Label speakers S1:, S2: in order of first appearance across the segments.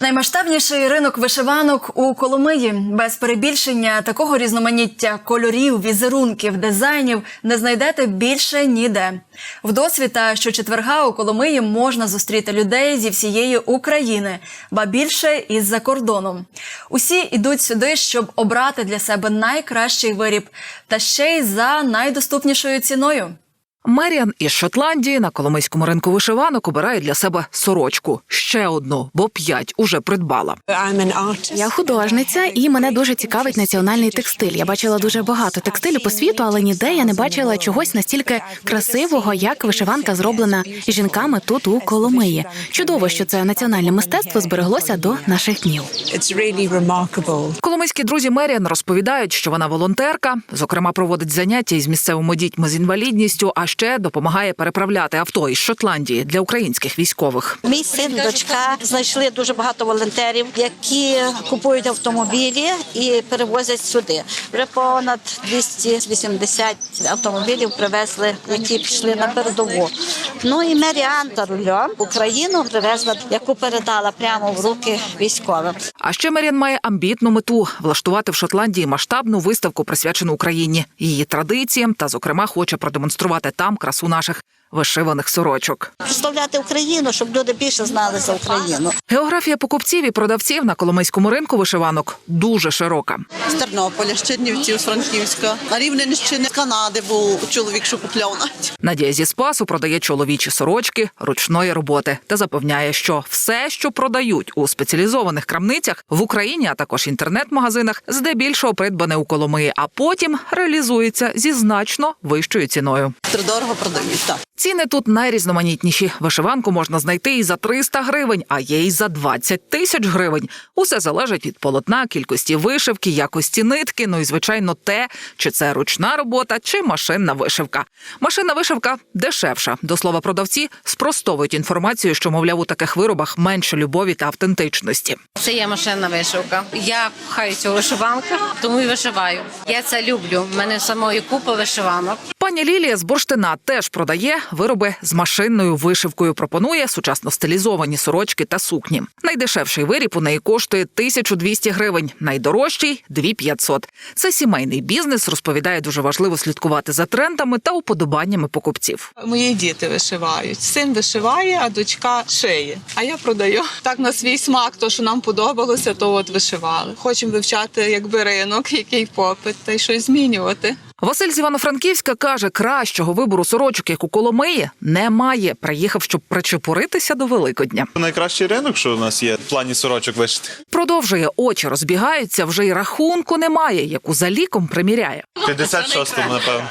S1: Наймасштабніший ринок вишиванок у Коломиї. Без перебільшення такого різноманіття кольорів, візерунків, дизайнів не знайдете більше ніде. В досвіта щочетверга у Коломиї можна зустріти людей зі всієї України, ба більше із-за кордону. Усі йдуть сюди, щоб обрати для себе найкращий виріб, та ще й за найдоступнішою ціною.
S2: Меріан із Шотландії на Коломийському ринку вишиванок обирає для себе сорочку. Ще одну, бо п'ять уже придбала.
S3: Я художниця, і мене дуже цікавить національний текстиль. Я бачила дуже багато текстилю по світу, але ніде я не бачила чогось настільки красивого, як вишиванка зроблена жінками тут у Коломиї. Чудово, що це національне мистецтво збереглося до наших днів.
S2: Коломийські друзі Меріан розповідають, що вона волонтерка, зокрема проводить заняття із місцевими дітьми з інвалідністю, а ще допомагає переправляти авто із Шотландії для українських військових.
S4: Мій син, дочка знайшли дуже багато волонтерів, які купують автомобілі і перевозять сюди. Вже понад 280 автомобілів привезли, які пішли на передову. Ну і Меріан та рульом Україну привезла, яку передала прямо в руки військовим.
S2: А ще Меріан має амбітну мету влаштувати в Шотландії масштабну виставку, присвячену Україні, її традиціям та, зокрема, хоче продемонструвати там красу наших вишиваних сорочок.
S4: Представляти Україну, щоб люди більше знали за Україну.
S2: Географія покупців і продавців на Коломийському ринку вишиванок дуже широка.
S5: з Тернополя, з Чернівців, з Франківська. На Рівненщини з Канади був чоловік, що купляв навіть.
S2: Надія зі спасу продає чоловічі сорочки ручної роботи та запевняє, що все, що продають у спеціалізованих крамницях в Україні, а також інтернет-магазинах, здебільшого придбане у Коломиї, а потім реалізується зі значно вищою ціною.
S5: Дорого продають. Так.
S2: Ціни тут найрізноманітніші. Вишиванку можна знайти і за 300 гривень, а є і за 20 тисяч гривень. Усе залежить від полотна, кількості вишивки, якості нитки. Ну і звичайно, те, чи це ручна робота, чи машинна вишивка. Машинна вишивка дешевша. До слова, продавці спростовують інформацію, що мовляв у таких виробах менше любові та автентичності.
S6: Це є машинна вишивка. Я кохаюся у вишиванках, тому і вишиваю. Я це люблю. У мене самої купа вишиванок.
S2: Пані Лілія з Бурштина теж продає вироби з машинною вишивкою. Пропонує сучасно стилізовані сорочки та сукні. Найдешевший виріб у неї коштує 1200 гривень, найдорожчий 2500. Це сімейний бізнес. Розповідає, дуже важливо слідкувати за трендами та уподобаннями покупців.
S7: Мої діти вишивають. Син вишиває, а дочка шиє. А я продаю. Так на свій смак, то що нам подобалося, то от вишивали. Хочемо вивчати якби ринок, який попит, та й щось змінювати.
S2: Василь з Івано-Франківська каже, кращого вибору сорочок, як у Коломиї, немає. Приїхав, щоб причепуритися до Великодня.
S8: Найкращий ринок, що у нас є в плані сорочок вишити.
S2: Продовжує очі розбігаються, вже й рахунку немає, яку за ліком приміряє.
S8: 56-му, напевно.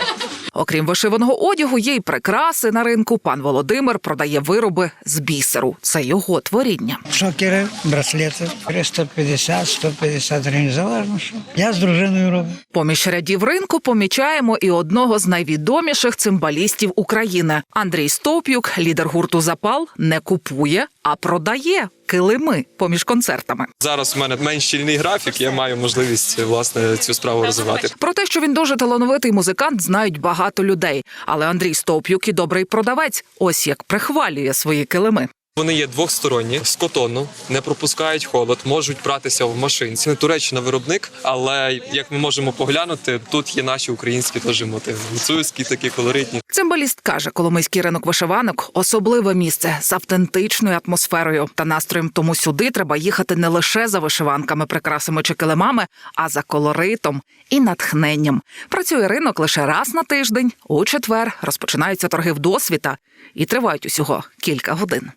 S2: Окрім вишиваного одягу, є й прикраси на ринку. Пан Володимир продає вироби з бісеру. Це його творіння.
S9: Шокери, браслети 350-150 гривень, залежно що. Я з дружиною роблю.
S2: Поміж рядів ринку помічаємо і одного з найвідоміших цимбалістів України. Андрій Стовп'юк, лідер гурту Запал, не купує, а продає килими поміж концертами.
S10: Зараз в мене менш щільний графік, я маю можливість власне цю справу розвивати.
S2: Про те, що він дуже талановитий музикант, знають багато людей. Але Андрій Стовп'юк і добрий продавець. Ось як прихвалює свої килими.
S10: Вони є двохсторонні з котону, не пропускають холод, можуть братися в машинці. Не Туреччина виробник, але як ми можемо поглянути, тут є наші українські теж мотиви. Гуцульські такі колоритні.
S2: Цимбаліст каже, Коломийський ринок вишиванок особливе місце з автентичною атмосферою та настроєм. Тому сюди треба їхати не лише за вишиванками, прикрасами чи килимами, а за колоритом і натхненням. Працює ринок лише раз на тиждень. У четвер розпочинаються торги в досвіта і тривають усього кілька годин.